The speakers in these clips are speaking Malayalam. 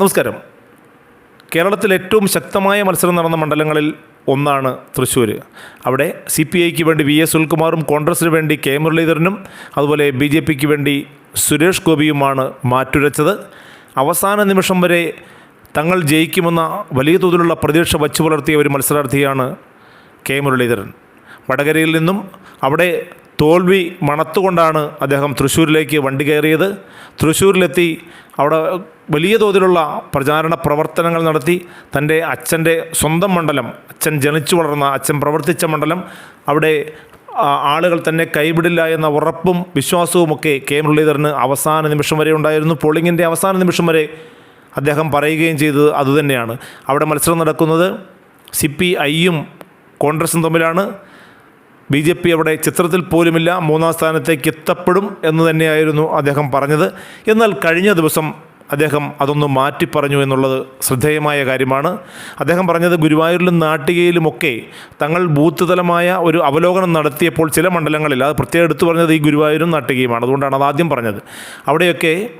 നമസ്കാരം. കേരളത്തിൽ ഏറ്റവും ശക്തമായ മത്സരം നടന്ന മണ്ഡലങ്ങളിൽ ഒന്നാണ് തൃശ്ശൂർ അവിടെ സി പി ഐക്ക് വേണ്ടി വി എസ് സുൽകുമാറും കോൺഗ്രസിന് വേണ്ടി കെ മുരളീധരനും അതുപോലെ ബി ജെ പിക്ക് വേണ്ടി സുരേഷ് ഗോപിയുമാണ് മാറ്റുരച്ചത്. അവസാന നിമിഷം വരെ തങ്ങൾ ജയിക്കുമെന്ന വലിയ തോതിലുള്ള പ്രതീക്ഷ വച്ചു പുലർത്തിയ ഒരു മത്സരാർത്ഥിയാണ് കെ മുരളീധരൻ. വടകരയിൽ നിന്നും അവിടെ തോൽവി മണത്തുകൊണ്ടാണ് അദ്ദേഹം തൃശ്ശൂരിലേക്ക് വണ്ടി കയറിയത്. തൃശ്ശൂരിലെത്തി അവിടെ വലിയ തോതിലുള്ള പ്രചാരണ പ്രവർത്തനങ്ങൾ നടത്തി. തന്റെ അച്ഛന്റെ സ്വന്തം മണ്ഡലം അച്ഛൻ ജനിച്ചു വളർന്ന അച്ഛൻ പ്രവർത്തിച്ച മണ്ഡലം. അവിടെ ആളുകൾ തന്നെ കൈവിടില്ല എന്ന ഉറപ്പും വിശ്വാസവുമൊക്കെ കെ. മുരളീധരന് അവസാന നിമിഷം വരെ ഉണ്ടായിരുന്നു. പോളിങ്ങിന്റെ അവസാന നിമിഷം വരെ അദ്ദേഹം പറയുകയും ചെയ്തത് അതുതന്നെയാണ്. അവിടെ മത്സരം നടക്കുന്നത് സി പി ഐയും കോൺഗ്രസും തമ്മിലാണ്. ബി ജെ പി അവിടെ ചിത്രത്തിൽ പോലുമില്ല മൂന്നാം സ്ഥാനത്തേക്ക് എത്തപ്പെടും എന്ന് തന്നെയായിരുന്നു അദ്ദേഹം പറഞ്ഞത്. എന്നാൽ കഴിഞ്ഞ ദിവസം അദ്ദേഹം അതൊന്ന് മാറ്റി പറഞ്ഞു എന്നുള്ളത് ശ്രദ്ധേയമായ കാര്യമാണ്. അദ്ദേഹം പറഞ്ഞത് ഗുരുവായൂരിലും നാട്ടികയിലുമൊക്കെ തങ്ങൾ ബൂത്ത് തലമായ ഒരു അവലോകനം നടത്തിയപ്പോൾ ചില മണ്ഡലങ്ങളിൽ അത് പ്രത്യേകം എടുത്തു പറഞ്ഞത് ഈ ഗുരുവായൂരും നാട്ടികയുമാണ് അതുകൊണ്ടാണ് അത് ആദ്യം പറഞ്ഞത്. അവിടെയൊക്കെ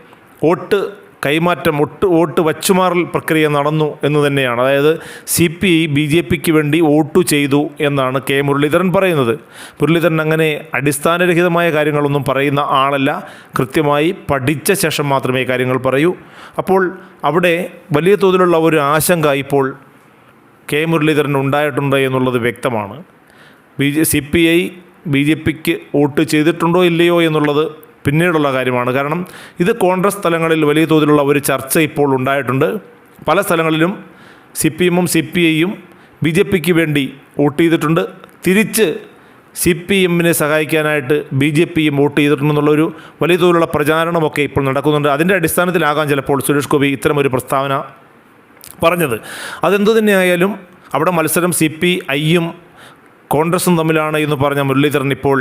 വോട്ട് കൈമാറ്റം ഒട്ട് വോട്ട് വച്ചുമാറൽ പ്രക്രിയ നടന്നു എന്ന് തന്നെയാണ്. അതായത് C P I B J പിക്ക് വേണ്ടി വോട്ട് ചെയ്തു എന്നാണ് കെ മുരളീധരൻ പറയുന്നത്. മുരളീധരൻ അങ്ങനെ അടിസ്ഥാനരഹിതമായ കാര്യങ്ങളൊന്നും പറയുന്ന ആളല്ല. കൃത്യമായി പഠിച്ച ശേഷം മാത്രമേ കാര്യങ്ങൾ പറയൂ. അപ്പോൾ അവിടെ വലിയ തോതിലുള്ള ഒരു ആശങ്ക ഇപ്പോൾ കെ മുരളീധരൻ ഉണ്ടായിട്ടുണ്ട് എന്നുള്ളത് വ്യക്തമാണ്. B J C P I B J pick vote ചെയ്തിട്ടുണ്ടോ ഇല്ലയോ എന്നുള്ളത് പിന്നീടുള്ള കാര്യമാണ്. കാരണം ഇത് കോൺഗ്രസ് തലങ്ങളിൽ വലിയ തോതിലുള്ള ഒരു ചർച്ച ഇപ്പോൾ ഉണ്ടായിട്ടുണ്ട്. പല സ്ഥലങ്ങളിലും സി പി എമ്മും സി പി ഐയും ബി ജെ പിക്ക് വേണ്ടി വോട്ട് ചെയ്തിട്ടുണ്ട്. തിരിച്ച് സി പി എമ്മിനെ സഹായിക്കാനായിട്ട് ബി ജെ പിയും വോട്ട് ചെയ്തിട്ടുണ്ടെന്നുള്ളൊരു വലിയ തോതിലുള്ള പ്രചാരണമൊക്കെ ഇപ്പോൾ നടക്കുന്നുണ്ട്. അതിന്റെ അടിസ്ഥാനത്തിലാകാം ചിലപ്പോൾ സുരേഷ് ഗോപി ഇത്തരമൊരു പ്രസ്താവന പറഞ്ഞത്. അതെന്തു തന്നെയായാലും അവിടെ മത്സരം സി പി ഐയും കോൺഗ്രസും തമ്മിലാണ് എന്ന് പറഞ്ഞ മുരളീധരൻ ഇപ്പോൾ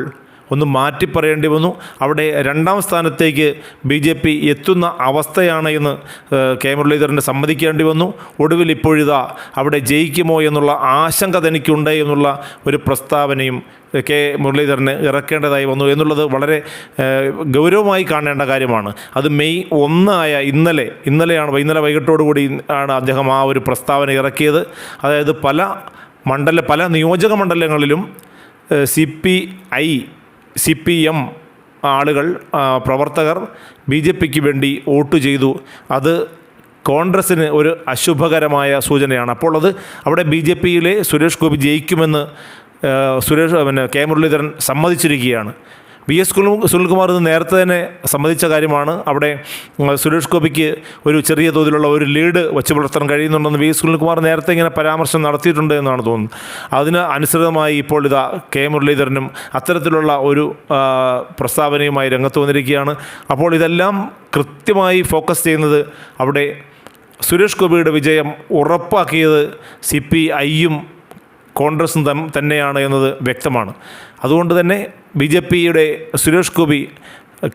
ഒന്ന് മാറ്റി പറയേണ്ടി വന്നു. അവിടെ രണ്ടാം സ്ഥാനത്തേക്ക് ബി ജെ പി എത്തുന്ന അവസ്ഥയാണ് എന്ന് കെ. മുരളീധരന് സമ്മതിക്കേണ്ടി വന്നു. ഒടുവിൽ ഇപ്പോഴിതാ അവിടെ ജയിക്കുമോ എന്നുള്ള ആശങ്ക തനിക്കുണ്ട് എന്നുള്ള ഒരു പ്രസ്താവനയും കെ. മുരളീധരന് ഇറക്കേണ്ടതായി വന്നു എന്നുള്ളത് വളരെ ഗൗരവമായി കാണേണ്ട കാര്യമാണ്. അത് മെയ് ഒന്നായ ഇന്നലെ ഇന്നലെയാണ് ഇന്നലെ വൈകിട്ടോടുകൂടി ആണ് അദ്ദേഹം ആ ഒരു പ്രസ്താവന ഇറക്കിയത്. അതായത് പല മണ്ഡല പല നിയോജക മണ്ഡലങ്ങളിലും C P I C P M ആളുകൾ പ്രവർത്തകർ ബി ജെ പിക്ക് വേണ്ടി വോട്ട് ചെയ്തു. അത് കോൺഗ്രസ്സിന് ഒരു അശുഭകരമായ സൂചനയാണ്. അപ്പോൾ അത് അവിടെ ബി ജെ പിയിലെ സുരേഷ് ഗോപി ജയിക്കുമെന്ന് സുരേഷ് പിന്നെ കെ മുരളീധരൻ സമ്മതിച്ചിരിക്കുകയാണ്. വി എസ് സുനിൽ സുനിൽകുമാർ ഇത് നേരത്തെ തന്നെ സമ്മതിച്ച കാര്യമാണ്. അവിടെ സുരേഷ് ഗോപിക്ക് ഒരു ചെറിയ തോതിലുള്ള ഒരു ലീഡ് വച്ച് പുലർത്താൻ കഴിയുന്നുണ്ടെന്ന് വി എസ് സുനിൽകുമാർ നേരത്തെ ഇങ്ങനെ പരാമർശം നടത്തിയിട്ടുണ്ട് എന്നാണ് തോന്നുന്നത്. അതിന് അനുസൃതമായി ഇപ്പോൾ ഇതാ കെ. മുരളീധരനും അത്തരത്തിലുള്ള ഒരു പ്രസ്താവനയുമായി രംഗത്ത് വന്നിരിക്കുകയാണ്. അപ്പോൾ ഇതെല്ലാം കൃത്യമായി ഫോക്കസ് ചെയ്യുന്നത് അവിടെ സുരേഷ് ഗോപിയുടെ വിജയം ഉറപ്പാക്കിയത് സി പി ഐയും കോൺഗ്രസും തന്നെയാണ് എന്നത് വ്യക്തമാണ്. അതുകൊണ്ട് തന്നെ ബി ജെ പിയുടെ സുരേഷ് ഗോപി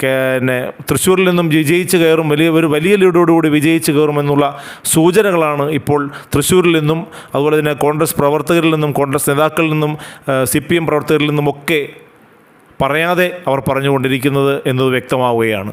പിന്നെ തൃശ്ശൂരിൽ നിന്നും വിജയിച്ച് കയറും വലിയ ഒരു വലിയ ലീഡോടുകൂടി വിജയിച്ച് കയറുമെന്നുള്ള സൂചനകളാണ് ഇപ്പോൾ തൃശ്ശൂരിൽ നിന്നും അതുപോലെ തന്നെ കോൺഗ്രസ് പ്രവർത്തകരിൽ നിന്നും കോൺഗ്രസ് നേതാക്കളിൽ നിന്നും സി പി എം പ്രവർത്തകരിൽ നിന്നുമൊക്കെ പറയാതെ അവർ പറഞ്ഞുകൊണ്ടിരിക്കുന്നത് എന്നത് വ്യക്തമാവുകയാണ്.